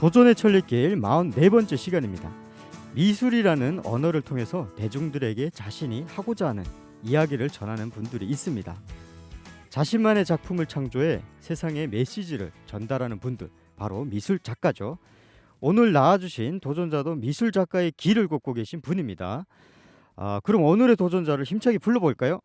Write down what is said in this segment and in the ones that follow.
도전의 천리길 44번째 시간입니다. 미술이라는 언어를 통해서 대중들에게 자신이 하고자 하는 이야기를 전하는 분들이 있습니다. 자신만의 작품을 창조해 세상에 메시지를 전달하는 분들 바로 미술 작가죠. 오늘 나와주신 도전자도 미술 작가의 길을 걷고 계신 분입니다. 아, 그럼 오늘의 도전자를 힘차게 불러볼까요?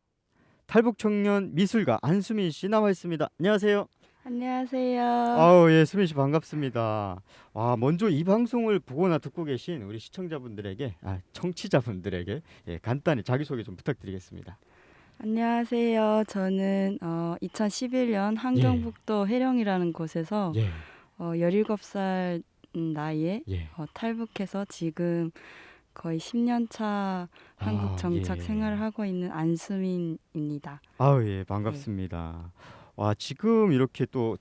탈북 청년 미술가 안수민 씨 나와 있습니다. 안녕하세요. 안녕하세요. 아우 예 수민 씨 반갑습니다. 와 먼저 이 방송을 보거나 듣고 계신 우리 시청자분들에게 아 청취자분들에게 예, 간단히 자기 소개 좀 부탁드리겠습니다. 안녕하세요. 저는 어, 2011년 함경북도 해령이라는 곳에서 예 어, 17살 나이에 예. 어, 탈북해서 지금 거의 10년 차 한국 아, 정착 예. 생활을 하고 있는 안수민입니다. 아우 예 반갑습니다. 와 지금 이렇게 또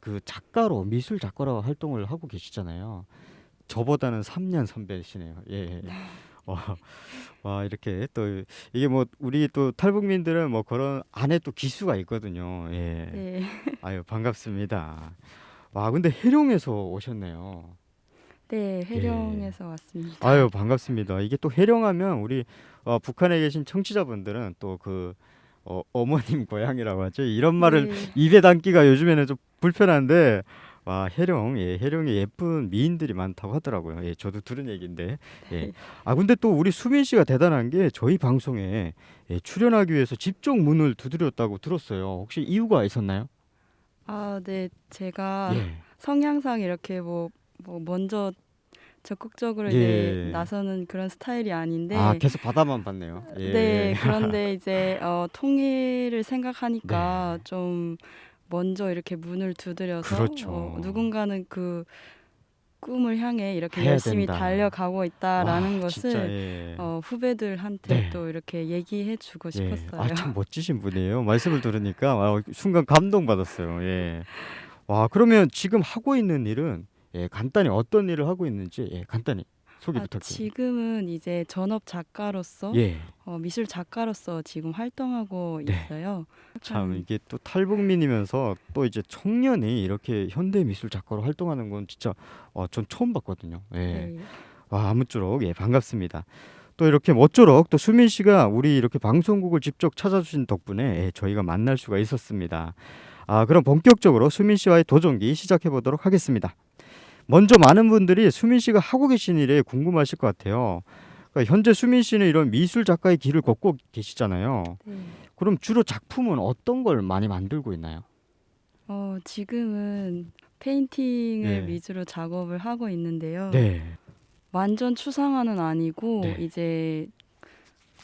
그 작가로 미술 작가로 활동을 하고 계시잖아요. 저보다는 3년 선배시네요. 예. 와, 와 이렇게 또 이게 뭐 우리 또 탈북민들은 뭐 그런 안에 또 기수가 있거든요. 예. 네. 아유 반갑습니다. 와 근데 해령에서 오셨네요. 네, 해령에서 왔습니다. 아유 반갑습니다. 이게 또 해령하면 우리 어, 북한에 계신 청취자분들은 또그 어, 어머님 고향이라고 하죠. 이런 말을 네. 입에 담기가 요즘에는 좀 불편한데 와 해령 예 해령에 예쁜 미인들이 많다고 하더라고요. 예 저도 들은 얘기인데 예. 아 근데 또 우리 수민 씨가 대단한 게 저희 방송에 예, 출연하기 위해서 직접 문을 두드렸다고 들었어요. 혹시 이유가 있었나요? 아, 네. 제가 예. 성향상 이렇게 뭐, 뭐 먼저 적극적으로 예. 이제 나서는 그런 스타일이 아닌데 아 계속 바다만 봤네요. 예. 네, 그런데 이제 어, 통일을 생각하니까 네. 좀 먼저 이렇게 문을 두드려서 그렇죠. 어, 누군가는 그 꿈을 향해 이렇게 해야 열심히 된다. 달려가고 있다라는 와, 것을 진짜, 예. 어, 후배들한테 네. 또 이렇게 얘기해주고 예. 싶었어요. 아, 참 멋지신 분이에요. 말씀을 들으니까 아, 순간 감동받았어요. 예. 와, 그러면 지금 하고 있는 일은 예, 간단히 어떤 일을 하고 있는지 예, 간단히 소개 아, 부탁드립니다. 지금은 이제 전업 작가로서 예. 어, 미술 작가로서 지금 활동하고 네. 있어요. 참 이게 또 탈북민이면서 또 이제 청년이 이렇게 현대 미술 작가로 활동하는 건 진짜 어, 전 처음 봤거든요. 예. 네. 와, 아무쪼록 예, 반갑습니다. 또 이렇게 모쪼록 또 수민 씨가 우리 이렇게 방송국을 직접 찾아주신 덕분에 예, 저희가 만날 수가 있었습니다. 아, 그럼 본격적으로 수민 씨와의 도전기 시작해 보도록 하겠습니다. 먼저 많은 분들이 수민 씨가 하고 계신 일에 궁금하실 것 같아요. 그러니까 현재 수민 씨는 이런 미술 작가의 길을 걷고 계시잖아요. 네. 그럼 주로 작품은 어떤 걸 많이 만들고 있나요? 어, 지금은 페인팅을 네. 위주로 작업을 하고 있는데요. 네. 완전 추상화는 아니고 네. 이제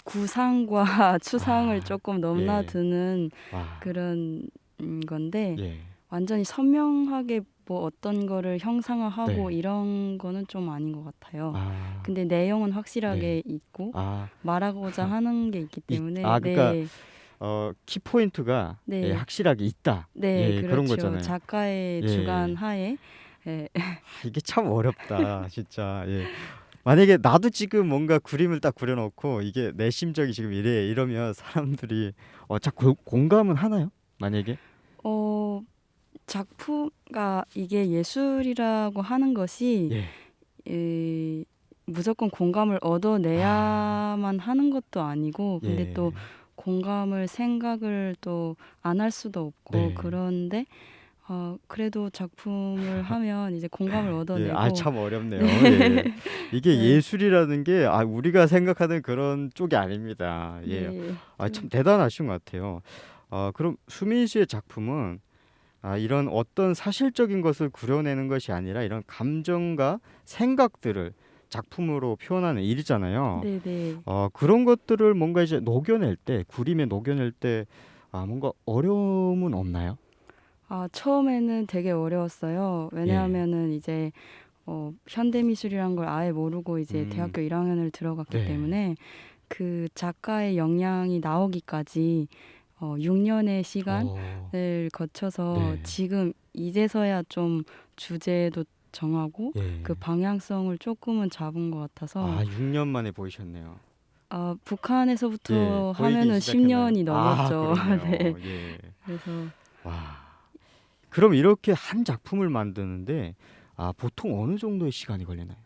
구상과 추상을 아, 조금 넘나드는 와. 그런 음, 건데 예. 완전히 선명하게 뭐 어떤 거를 형상화하고 네. 이런 거는 좀 아닌 것 같아요. 아. 근데 내용은 확실하게 있고 아. 말하고자 하는 게 있기 때문에 아, 그러니까 네, 어, 키 포인트가 네. 예, 확실하게 있다. 네 예, 그렇죠. 그런 거잖아요. 작가의 예. 주관 하에 예, 아, 이게 참 어렵다, 진짜. 예. 만약에 나도 지금 뭔가 그림을 딱 그려놓고 이게 내 심정이 지금 이래 이러면 사람들이 어, 자 고- 공감은 하나요? 만약에 어 작품가 이게 예술이라고 하는 것이 예. 이, 무조건 공감을 얻어내야만 하는 것도 아니고 근데 예. 또 공감을 생각을 또 안 할 수도 없고 네. 그런데 어 그래도 작품을 하면 이제 공감을 예, 얻어내고 아참 어렵네요. 네. 예. 이게 네. 예술이라는 게 아, 우리가 생각하는 그런 쪽이 아닙니다. 예. 네. 아, 참 대단하신 것 같아요. 아, 그럼 수민 씨의 작품은 아, 이런 어떤 사실적인 것을 구려내는 것이 아니라 이런 감정과 생각들을 작품으로 표현하는 일이잖아요. 네네. 어, 그런 것들을 뭔가 이제 녹여낼 때, 그림에 녹여낼 때 아, 뭔가 어려움은 없나요? 아 처음에는 되게 어려웠어요. 예. 왜냐하면은 이제 어 현대미술이란 걸 아예 모르고 이제 음. 대학교 1학년을 들어갔기 네. 때문에 그 작가의 역량이 나오기까지 어 6년의 시간을 어, 거쳐서 네. 지금 이제서야 좀 주제도 정하고 예. 그 방향성을 조금은 잡은 것 같아서 아, 6년 만에 보이셨네요. 아, 북한에서부터 예, 보이기 하면은 시작했나요? 10년이 아, 넘었죠. 그러네요. 네. 예. 그래서 와. 그럼 이렇게 한 작품을 만드는데 아 보통 어느 정도의 시간이 걸리나요?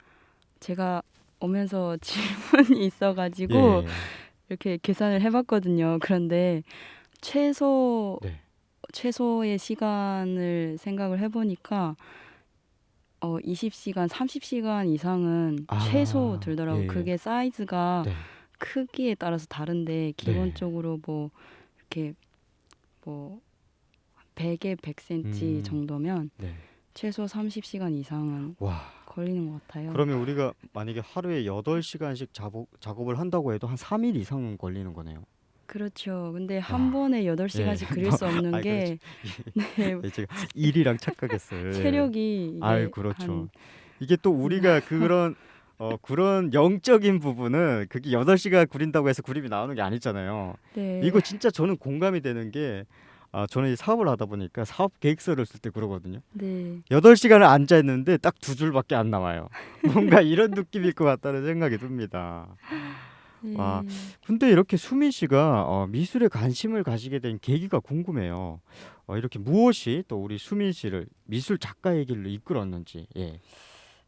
제가 오면서 질문이 있어가지고 예. 이렇게 계산을 해봤거든요. 그런데 최소 네. 최소의 시간을 생각을 해보니까 어 20시간, 30시간 이상은 아, 최소 들더라고 요. 예. 그게 사이즈가 네. 크기에 따라서 다른데 기본적으로 뭐 이렇게 뭐 100에 100cm 음. 정도면 네. 최소 30시간 이상은 와. 걸리는 것 같아요. 그러면 우리가 만약에 하루에 8시간씩 작업, 작업을 한다고 해도 한 3일 이상은 걸리는 거네요. 그렇죠. 근데 한 아, 번에 8시간씩 예. 그릴 수 없는 아이, 게 네, 예, 제가 일이랑 착각했어요. 예. 체력이 이게 아유, 그렇죠. 한- 이게 또 우리가 그런 어 그런 영적인 부분은 그게 8시간 그린다고 해서 그림이 나오는 게 아니잖아요. 네. 이거 진짜 저는 공감이 되는 게 아, 저는 이 사업을 하다 보니까 사업 계획서를 쓸 때 그러거든요. 네. 8시간을 앉아 있는데 딱 두 줄밖에 안 나와요. 뭔가 이런 느낌일 것 같다는 생각이 듭니다. 네. 와. 근데 이렇게 수민 씨가 어, 미술에 관심을 가지게 된 계기가 궁금해요. 어, 이렇게 무엇이 또 우리 수민 씨를 미술 작가의 길로 이끌었는지. 예.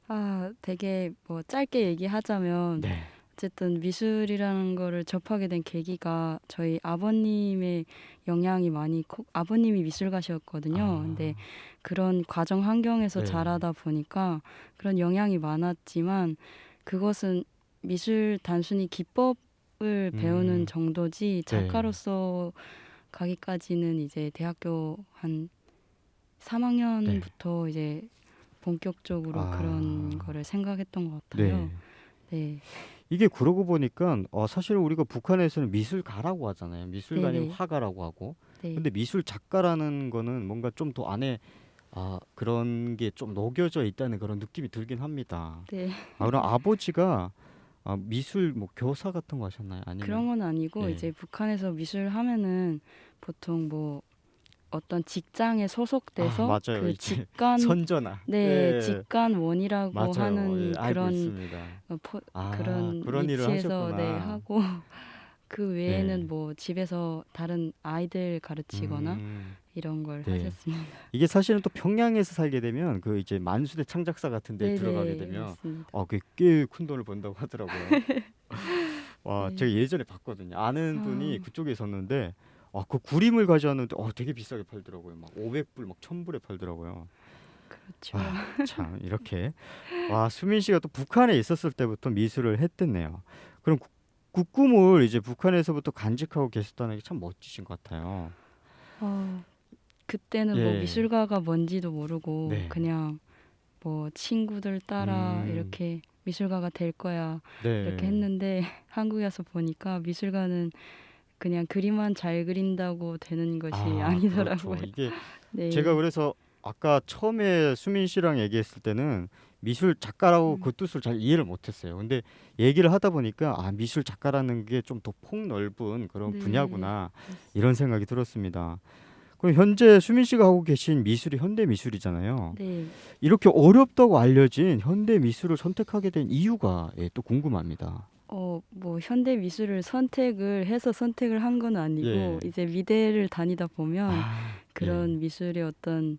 아, 되게 뭐 짧게 얘기하자면 네. 어쨌든 미술이라는 거를 접하게 된 계기가 저희 아버님의 영향이 많이 컸- 아버님이 미술가셨거든요. 아, 근데 그런 과정 환경에서 네. 자라다 보니까 그런 영향이 많았지만 그것은 미술 단순히 기법을 배우는 음. 정도지 작가로서 가기까지는 이제 대학교 한 3학년부터 이제 본격적으로 아. 그런 거를 생각했던 것 네. 같아요. 네. 이게 그러고 보니까 어, 사실 우리가 북한에서는 미술가라고 하잖아요. 미술가님 네네. 화가라고 하고. 네. 근데 미술 작가라는 거는 뭔가 좀 더 안에 아, 그런 게 좀 녹여져 있다는 그런 느낌이 들긴 합니다. 네. 아, 그럼 아버지가 아, 미술 뭐 교사 같은 거 하셨나요? 아니면 그런 건 아니고 네. 이제 북한에서 미술 하면은 보통 뭐 어떤 직장에 소속돼서 아, 맞아요. 그 이제 직관 선전아. 네 예. 직관원이라고 맞아요. 하는 예, 알고 그런 있습니다. 어, 포, 아, 그런, 그런 일을 위치에서 하셨구나. 네 하고 그 외에는 네. 뭐 집에서 다른 아이들 가르치거나 음, 이런 걸 네. 하셨습니다. 이게 사실은 또 평양에서 살게 되면 그 이제 만수대 창작사 같은 데 네, 들어가게 네, 되면 맞습니다. 어, 그게 꽤큰 돈을 번다고 하더라고요. 와, 네. 제가 예전에 봤거든요. 아는 분이 아. 그쪽에 있었는데 아, 그 그림을 가져왔는데 어, 되게 비싸게 팔더라고요. 막 500불, 막 1000불에 팔더라고요. 그렇죠. 아, 참 이렇게 와 수민 씨가 또 북한에 있었을 때부터 미술을 했댔네요. 그럼 그, 그 꿈을 이제 북한에서부터 간직하고 계셨다는 게 참 멋지신 것 같아요. 어, 그때는 뭐 예. 미술가가 뭔지도 모르고 네. 그냥 뭐 친구들 따라 음. 이렇게 미술가가 될 거야 네. 이렇게 했는데 한국에 와서 보니까 미술가는 그냥 그림만 잘 그린다고 되는 것이 아, 아, 니더라고요 그렇죠. 이게 네. 제가 그래서 아까 처음에 수민 씨랑 얘기했을 때는 미술 작가라고 음. 그 뜻을 잘 이해를 못했어요. 근데 얘기를 하다 보니까 아 미술 작가라는 게 좀 더 폭넓은 그런 네. 분야구나 이런 생각이 들었습니다. 그럼 현재 수민 씨가 하고 계신 미술이 현대 미술이잖아요. 네. 이렇게 어렵다고 알려진 현대 미술을 선택하게 된 이유가 예, 또 궁금합니다. 어, 뭐 현대 미술을 선택을 해서 선택을 한 건 아니고 예. 이제 미대를 다니다 보면 아, 그런 미술의 어떤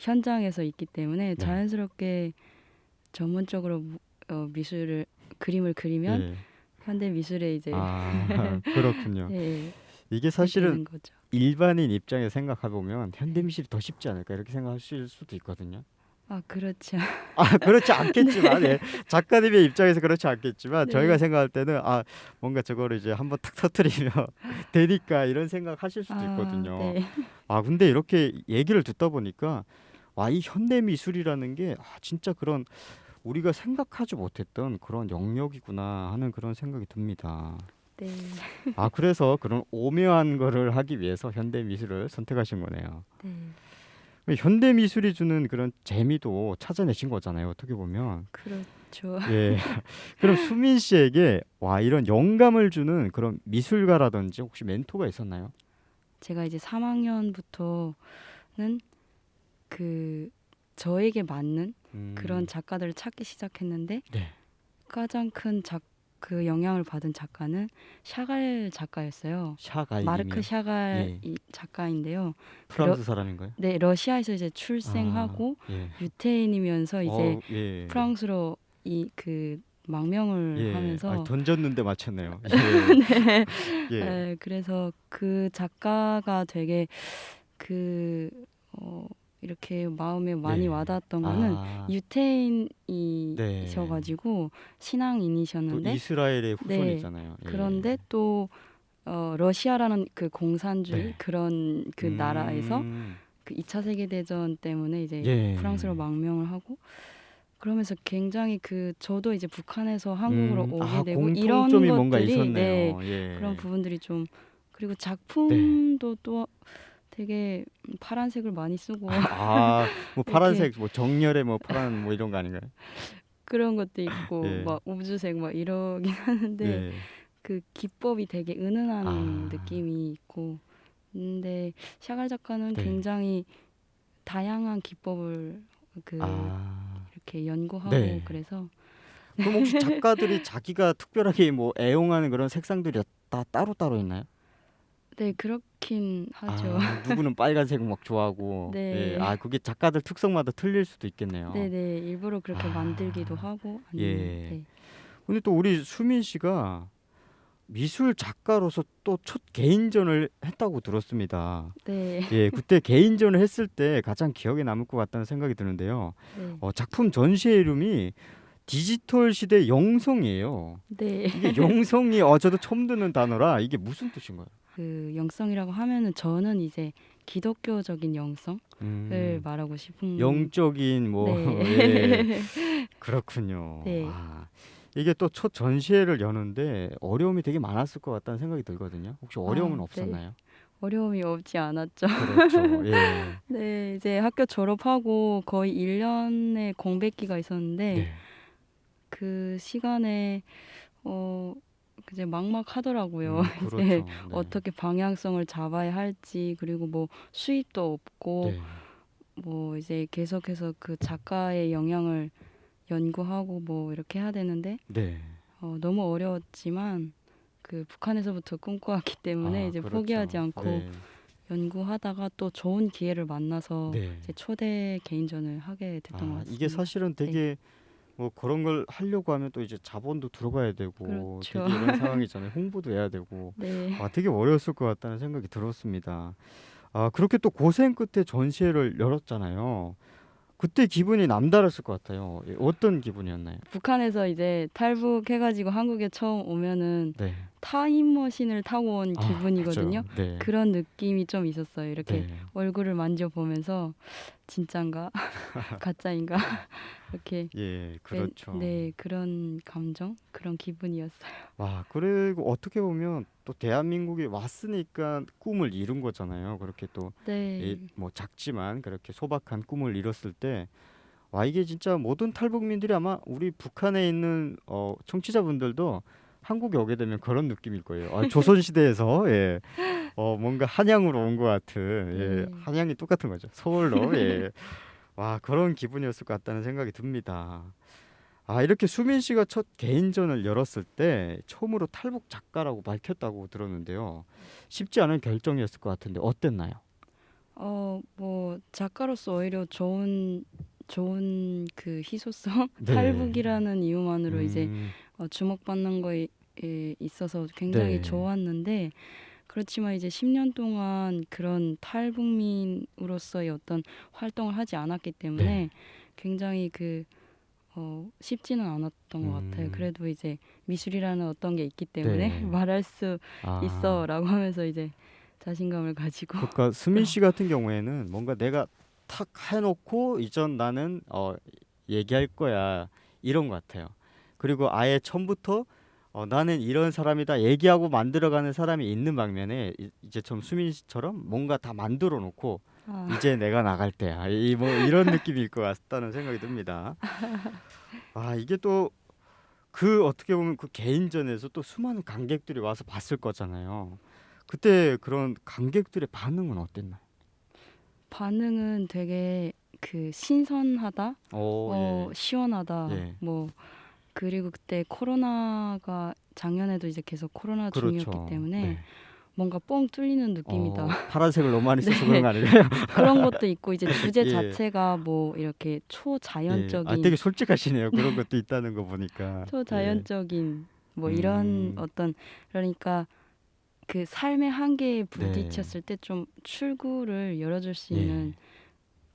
현장에서 있기 때문에 네. 자연스럽게 전문적으로 무- 어, 미술을 그림을 그리면 예. 현대 미술에 이제 아 그렇군요. 예, 이게 사실은. 일반인 입장에서 생각해 보면 현대 미술이 더 쉽지 않을까 이렇게 생각하실 수도 있거든요. 아 그렇죠. 아 그렇지 않겠지만 예. 작가님의 입장에서 그렇지 않겠지만 네. 저희가 생각할 때는 아 뭔가 저거를 이제 한번 탁 터트리면 되니까 이런 생각하실 수도 있거든요. 아, 네. 아 근데 이렇게 얘기를 듣다 보니까 와 이 현대 미술이라는 게 아, 진짜 그런 우리가 생각하지 못했던 그런 영역이구나 하는 그런 생각이 듭니다. 네. 아 그래서 그런 오묘한 거를 하기 위해서 현대 미술을 선택하신 거네요. 네. 현대 미술이 주는 그런 재미도 찾아내신 거잖아요. 어떻게 보면. 그렇죠. 예. 그럼 수민 씨에게 와 이런 영감을 주는 그런 미술가라든지 혹시 멘토가 있었나요? 제가 이제 3학년부터는 그 저에게 맞는 음, 그런 작가들을 찾기 시작했는데 네. 가장 큰 그 영향을 받은 작가는 샤갈 작가였어요. 샤갈 마르크 님이요? 샤갈 예. 이 작가인데요. 프랑스 사람인가요? 네, 러시아에서 이제 출생하고 아, 예. 유태인이면서 이제 어, 예. 프랑스로 이 그 망명을 예. 하면서 아, 던졌는데 맞췄네요. 예. 네. 예. 네, 그래서 그 작가가 되게 그 어, 이렇게 마음에 많이 네. 와닿았던 거는 아, 유태인이셔가지고 또 신앙인이셨는데 이스라엘의 네. 후손이잖아요. 예. 그런데 또 어, 러시아라는 그 공산주의 네. 그런 그 나라에서 음, 그 2차 세계 대전 때문에 이제 예. 프랑스로 망명을 하고 그러면서 굉장히 그 저도 이제 북한에서 한국으로 음, 오게 아, 되고 이런 공통점이 것들이 뭔가 네, 있었네요. 예. 그런 부분들이 좀 그리고 작품도 또 되게 파란색을 많이 쓰고 아, 뭐 파란색, 뭐 정열의 뭐 파란 뭐 이런 거 아닌가요? 그런 것도 있고 예. 막 우주색 막 이러긴 하는데 예. 그 기법이 되게 은은한 아. 느낌이 있고 근데 샤갈 작가는 네. 굉장히 다양한 기법을 그 아, 이렇게 연구하고 네. 그래서 그럼 혹시 작가들이 자기가 특별하게 뭐 애용하는 그런 색상들이 다 따로 따로 있나요? 네 그렇긴 하죠. 아, 누구는 빨간색 막 좋아하고. 네. 예. 아, 그게 작가들 특성마다 틀릴 수도 있겠네요. 네네 일부러 그렇게 아. 만들기도 하고 예. 아니면 네. 근데 또 우리 수민 씨가 미술 작가로서 또 첫 개인전을 했다고 들었습니다. 네. 예, 그때 개인전을 했을 때 가장 기억에 남을 것 같다는 생각이 드는데요. 네. 어, 작품 전시회 이름이 디지털 시대 영성이에요. 네. 이게 영성이 어 저도 처음 듣는 단어라 이게 무슨 뜻인가요? 그 영성이라고 하면은 저는 이제 기독교적인 영성을 음, 말하고 싶은 영적인 뭐 네. 예, 그렇군요. 네. 아, 이게 또 첫 전시회를 여는데 어려움이 되게 많았을 것 같다는 생각이 들거든요. 혹시 어려움은 아, 네. 없었나요? 어려움이 없지 않았죠. 그렇죠. 예. 네, 이제 학교 졸업하고 거의 1년의 공백기가 있었는데 네. 그 시간에 어 이제 막막하더라고요. 음, 그렇죠. 이제 네. 어떻게 방향성을 잡아야 할지 그리고 뭐 수입도 없고 네. 뭐 이제 계속해서 그 작가의 영향을 연구하고 뭐 이렇게 해야 되는데 네. 어, 너무 어려웠지만 그 북한에서부터 꿈꿔왔기 때문에 아, 이제 그렇죠. 포기하지 않고 네. 연구하다가 또 좋은 기회를 만나서 네. 이제 초대 개인전을 하게 됐던 것 아, 같습니다. 이게 사실은 되게 뭐 그런 걸 하려고 하면 또 이제 자본도 들어가야 되고 그렇죠. 되게 이런 상황이잖아요. 홍보도 해야 되고 네. 아 되게 어려웠을 것 같다는 생각이 들었습니다. 아 그렇게 또 고생 끝에 전시회를 열었잖아요. 그때 기분이 남다랐을 것 같아요. 예, 어떤 기분이었나요? 북한에서 이제 탈북해가지고 한국에 처음 오면은 네. 타임머신을 타고 온 아, 기분이거든요. 네. 그런 느낌이 좀 있었어요. 이렇게 네. 얼굴을 만져보면서 진짠가 가짜인가 이렇게 예, 그렇죠. 네 그런 감정 그런 기분이었어요. 와 그리고 어떻게 보면 또 대한민국에 왔으니까 꿈을 이룬 거잖아요. 그렇게 또 네. 뭐 작지만 그렇게 소박한 꿈을 이뤘을 때 와 이게 진짜 모든 탈북민들이 아마 우리 북한에 있는 어 청취자분들도 한국에 오게 되면 그런 느낌일 거예요. 아, 조선 시대에서 예. 어 뭔가 한양으로 온 것 같은 예. 네. 한양이 똑같은 거죠. 서울로 예. 와 그런 기분이었을 것 같다는 생각이 듭니다. 아 이렇게 수민 씨가 첫 개인전을 열었을 때 처음으로 탈북 작가라고 밝혔다고 들었는데요. 쉽지 않은 결정이었을 것 같은데 어땠나요? 어 뭐 작가로서 오히려 좋은 좋은 그 희소성 네. 탈북이라는 이유만으로 이제 음, 어, 주목받는 거에 에 있어서 굉장히 네. 좋았는데 그렇지만 이제 10년 동안 그런 탈북민으로서의 어떤 활동을 하지 않았기 때문에 네. 굉장히 그 어, 쉽지는 않았던 것 같아요. 음. 그래도 이제 미술이라는 어떤 게 있기 때문에 네. 말할 수 아, 있어라고 하면서 이제 자신감을 가지고 그러니까 수민 씨 같은 경우에는 뭔가 내가 탁 해놓고 이전 나는 어 얘기할 거야 이런 것 같아요. 그리고 아예 처음부터 어, 나는 이런 사람이다 얘기하고 만들어가는 사람이 있는 방면에 이- 이제 좀 수민 씨처럼 뭔가 다 만들어 놓고 아, 이제 내가 나갈 때야 이 뭐 이런 느낌일 것 같다는 생각이 듭니다. 아 이게 또 그 어떻게 보면 그 개인전에서 또 수많은 관객들이 와서 봤을 거잖아요. 그때 그런 관객들의 반응은 어땠나요? 반응은 되게 그 신선하다, 오, 어, 예. 시원하다, 예. 뭐 그리고 그때 코로나가 작년에도 이제 계속 코로나 중이었기 때문에 네. 뭔가 뻥 뚫리는 느낌이다. 어, 파란색을 너무 많이 써서 네. 그런 거 아닌가요? 그런 것도 있고 이제 주제 예. 자체가 뭐 이렇게 예. 초자연적인 아, 되게 솔직하시네요. 그런 것도 있다는 거 보니까. 초자연적인 뭐 음. 이런 어떤 그러니까 그 삶의 한계에 네. 부딪혔을 때좀 출구를 열어줄 수 예. 있는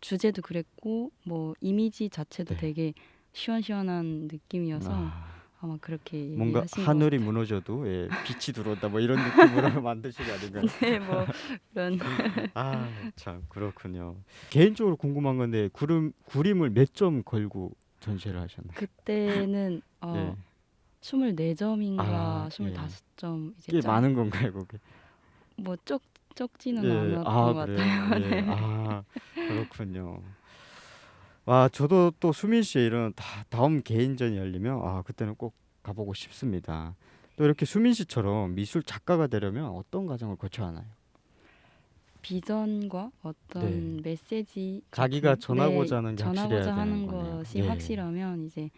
주제도 그랬고 뭐 이미지 자체도 네. 되게 시원시원한 느낌이어서 아, 아마 그렇게 뭔가 얘기하신 것 하늘이 무너져도 예, 빛이 들어온다 뭐 이런 느낌으로 만드신 거 아닌가요? 네, 뭐 그런 아, 참 그렇군요. 개인적으로 궁금한 건데 구름 구림을 몇 점 걸고 전시를 하셨나요? 그때는 어 예. 24점인가 아, 25점 이제 꽤 짜- 많은 건가요, 그게? 뭐적 적지는 예. 않았던 아, 것. 같아요. 예. 아, 그렇군요. 와, 저도 또 수민 씨의 이런 다, 다음 개인전이 열리면 아, 그때는 꼭 가보고 싶습니다. 또 이렇게 수민 씨처럼 미술 작가가 되려면 어떤 과정을 거쳐야 하나요? 비전과 어떤 네. 메시지 자기가 같은- 전하고자 하는 게 확실해야 전하고자 되는 하는 거네요. 것이 예. 확실하면 이제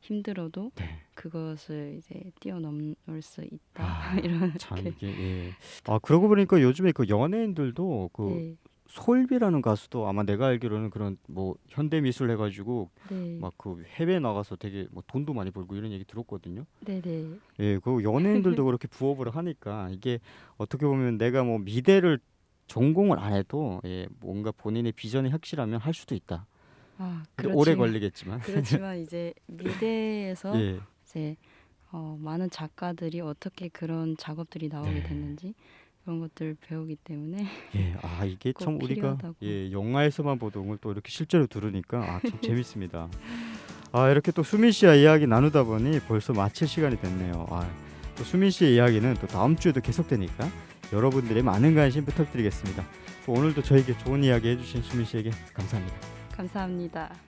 힘들어도 네. 그것을 이제 뛰어넘을 수 있다 아, 이런 참 이렇게 이게 예. 아 그러고 보니까 요즘에 그 연예인들도 그 네, 솔비라는 가수도 아마 내가 알기로는 그런 뭐 현대 미술 해가지고 네, 막 그 해외 나가서 되게 뭐 돈도 많이 벌고 이런 얘기 들었거든요. 네, 네, 예, 그 연예인들도 그렇게 부업을 하니까 이게 어떻게 보면 내가 뭐 미대를 전공을 안 해도 예, 뭔가 본인의 비전이 확실하면 할 수도 있다. 아 근데 오래 그렇지만 걸리겠지만. 그렇지만 이제 미대에서 예, 이제 어, 많은 작가들이 어떻게 그런 작업들이 나오게 네. 됐는지 그런 것들을 배우기 때문에 예, 아 이게 꼭 참 우리가 필요하다고. 예 영화에서만 보던 걸 또 이렇게 실제로 들으니까 아, 참 재밌습니다. 아 이렇게 또 수민 씨와 이야기 나누다 보니 벌써 마칠 시간이 됐네요. 아, 또 수민 씨의 이야기는 또 다음 주에도 계속되니까 여러분들의 많은 관심 부탁드리겠습니다. 또 오늘도 저에게 좋은 이야기 해주신 수민 씨에게 감사합니다. 감사합니다.